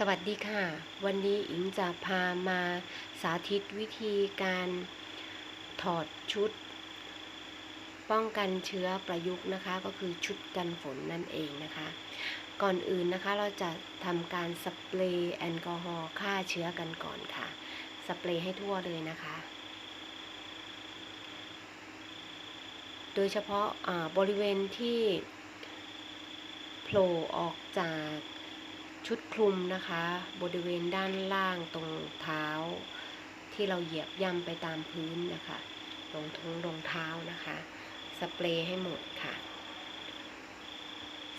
สวัสดีค่ะ วันนี้อิงจะพามาสาธิตวิธีการถอดชุด ป้องกันเชื้อประยุกต์นะคะ ก็คือชุดกันฝนนั่นเองนะคะ ก่อนอื่นนะคะเราจะทำการสเปรย์แอลกอฮอล์ฆ่าเชื้อกันก่อนค่ะ สเปรย์ให้ทั่วเลยนะคะ โดยเฉพาะอ่าบริเวณที่โผล่ออกจาก ชุดคลุมนะคะ บริเวณด้านล่างตรงเท้า ที่เราเหยียบย่ำไปตามพื้นนะคะรองทงรองเท้านะคะ สเปรย์ให้หมดค่ะ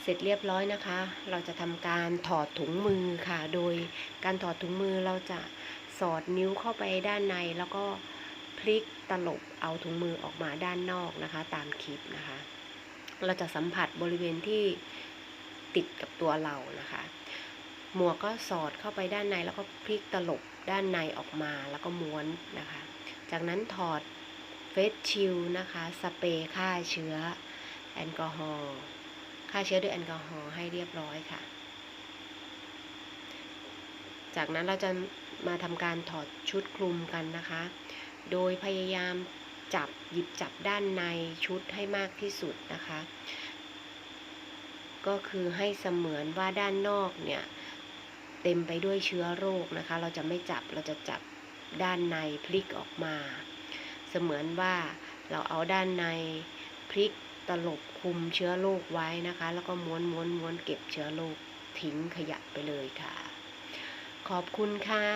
เสร็จเรียบร้อยนะคะ เราจะทำการถอดถุงมือค่ะ โดยการถอดถุงมือเราจะสอดนิ้วเข้าไปด้านในแล้วก็พลิกตลบเอาถุงมือออกมาด้านนอกนะคะ ตามคลิปนะคะ เราจะสัมผัสบริเวณที่ติดกับตัวเรานะคะ หมวกก็สอดเข้าไปด้านในแล้วก็พลิกตลบด้านในออกมาแล้วก็ม้วนนะคะ จากนั้นถอดเฟสชิลนะคะ สเปรย์ฆ่าเชื้อแอลกอฮอล์ฆ่าเชื้อด้วยแอลกอฮอล์ให้เรียบร้อยค่ะ จากนั้นเราจะมาทำการถอดชุดคลุมกันนะคะ โดยพยายามจับหยิบจับด้านในชุดให้มากที่สุดนะคะ ก็คือให้เสมือนว่าด้านนอกเนี่ย เต็มไปด้วยเชื้อโรคนะคะ เราจะไม่จับเราจะจับด้านในพลิกออกมา เสมือนว่าเราเอาด้านในพลิกตลบคุมเชื้อโรคไว้นะคะ แล้วก็ม้วนม้วนม้วนเก็บเชื้อโรคทิ้งขยะไปเลยค่ะ ขอบคุณค่ะ